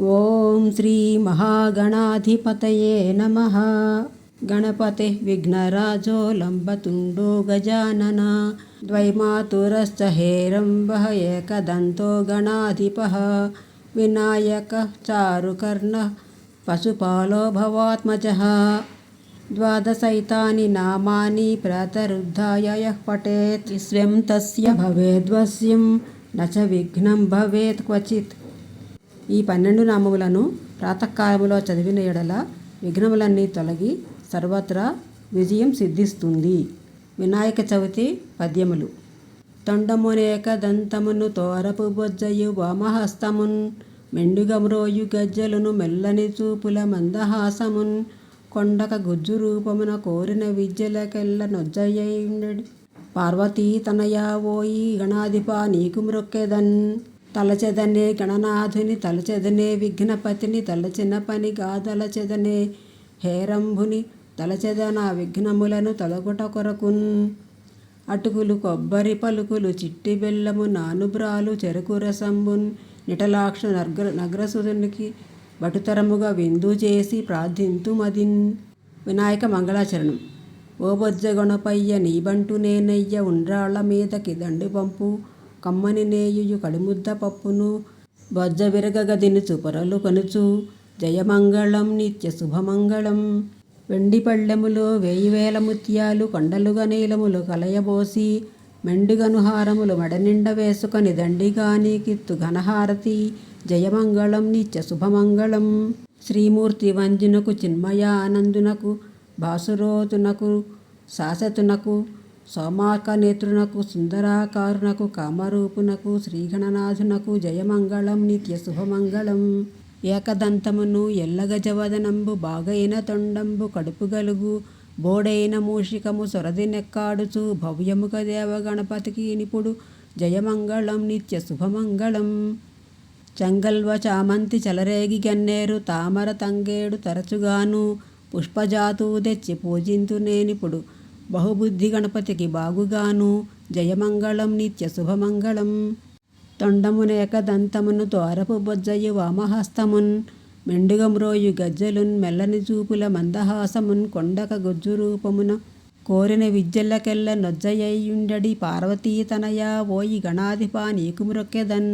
ఓం శ్రీ మహాగణాధిపతయే నమ. గణపతి విఘ్నరాజో లంబతుండో గజానన. ద్వైమాతురశ్చ హేరంబ ఏకదంతో గణాధిప. వినాయక చారుకర్ణ పశుపాలో భవాత్మజ ద్వాదశైతాని నామాని ప్రాతరుద్ధాయ యః పఠేత్. విశ్వం తస్య భవేద్వశ్యం. నచ విఘ్నం భవేత్ క్వచిత్. ఈ పన్నెండు నామములను ప్రాతకాలములో చదివిన ఎడల విఘ్నములన్నీ తొలగి సర్వత్రా విజయం సిద్ధిస్తుంది. వినాయక చవితి పద్యములు. తొండమునేక దంతమును తోరపు బొజ్జయు వామహస్తమున్ మెండుగమ్రోయు గజ్జలను మెల్లని చూపుల మందహాసమున్ కొండక గుజ్జు రూపమున కోరిన విద్యలకెల్ల నొజ్జయ్యుండెడు పార్వతీ తనయా ఓయి గణాధిపా నీకు మ్రొక్కెదన్. తలచెదనే గణనాథుని తలచెదనే విఘ్నపతిని తలచిన పని గాదలచెదనే హేరంభుని తలచెదన విఘ్నములను తొలగుట కొరకున్. అటుకులు కొబ్బరి పలుకులు చిట్టి బెల్లము నానుబ్రాలు చెరుకు రసంబున్ నిటలాక్ష నగ్ర నగ్రసురునికి బటుతరముగా విందు చేసి ప్రార్థింతు మదిన్. వినాయక మంగళాచరణం. ఓ బొజ్జగొణపయ్య నీబంటు నేనయ్య ఉండ్రాళ్ళ మీదకి దండు పంపు. కమ్మని నేయు కడుముద్ద పప్పును బొజ్జ విరగగ దినుచు పొరలు కొనుచు జయమంగళం నిత్య శుభమంగళం. వెండి పళ్ళెములో వేయి వేల ముత్యాలు కొండలుగా నీలములు కలయబోసి మెండుగనుహారములు మడనిండ వేసుకొని దండిగాని కిత్తు ఘనహారతి జయమంగళం నిత్య శుభమంగళం. శ్రీమూర్తి వంజునకు చిన్మయానందునకు బాసురోతునకు శాసతునకు సోమాక నేత్రునకు సుందరాకారునకు కామరూపునకు శ్రీగణనాథునకు జయమంగళం నిత్య శుభమంగళం. ఏకదంతమును ఎల్లగజవదనంబు బాగైన తొండంబు కడుపు గలుగు బోడైన మూషికము సొరది నెక్కాడుచు భవ్యముఖ దేవ గణపతికి నిపుడు జయమంగళం నిత్య శుభమంగళం. చంగల్వ చామంతి చలరేగి గన్నేరు తామర తంగేడు తరచుగాను పుష్పజాతు తెచ్చి పూజింతు నేనిపుడు బహుబుద్ధి గణపతికి బాగుగాను జయమంగళం నిత్య శుభమంగళం. తొండమునేక దంతమును తోరపు బొజ్జయు వామహస్తమున్ మెండుగమ్రోయు గజ్జలున్ మెల్లని చూపుల మందహాసమున్ కొండక గుజ్జు రూపమున కోరిన విద్యలకెల్ల నొజ్జయ్యుండడి పార్వతీతనయా ఓయి గణాధిపా నీకు మ్రొక్కెదన్.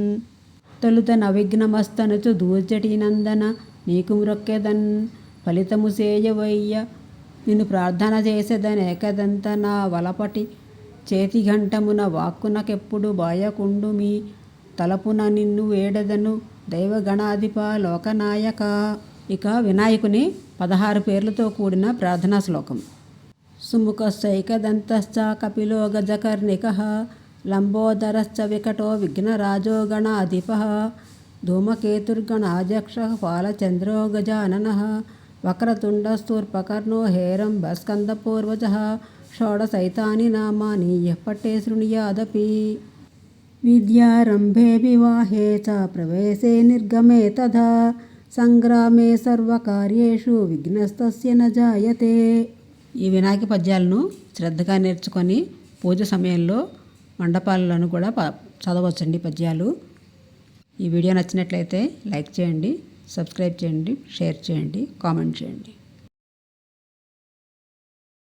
తొలుత నవిఘ్నమస్తనుచు దూర్జటి నందన నీకు మ్రొక్కెదన్. ఫలితము సేయవయ్య నిన్ను ప్రార్థన చేసేదని ఏకదంత నా వలపటి చేతిఘంటమున వాక్కునకెప్పుడు బాయకుండు మీ తలపున నిన్ను వేడదను దైవగణాధిప లోకనాయక. ఇక వినాయకుని పదహారు పేర్లతో కూడిన ప్రార్థనా శ్లోకం. సుముఖశ్చైకదంతశ్చ కపిలో గజకర్ణిక లంబోదరశ్చ వికటో విఘ్నరాజో గణాధిప ధూమకేతుర్గణాధ్యక్ష పాలచంద్రో గజానన వక్రతుండస్తూర్పకర్ణో హేరంబ స్కందపూర్వజ షోడశైతాని నామాని యః పట్టే శృణుయాదపి. విద్యారంభే వివాహే చ ప్రవేశే నిర్గమే తథా సంగ్రామే సర్వకార్యేషు విఘ్నస్తస్య న జాయతే. ఈ వినాయక పద్యాలను శ్రద్ధగా నేర్చుకొని పూజ సమయంలో మండపాలను కూడా ప చదవచ్చండి పద్యాలు. ఈ వీడియో నచ్చినట్లయితే లైక్ చేయండి సబ్స్క్రైబ్ చేయండి షేర్ చేయండి కామెంట్ చేయండి.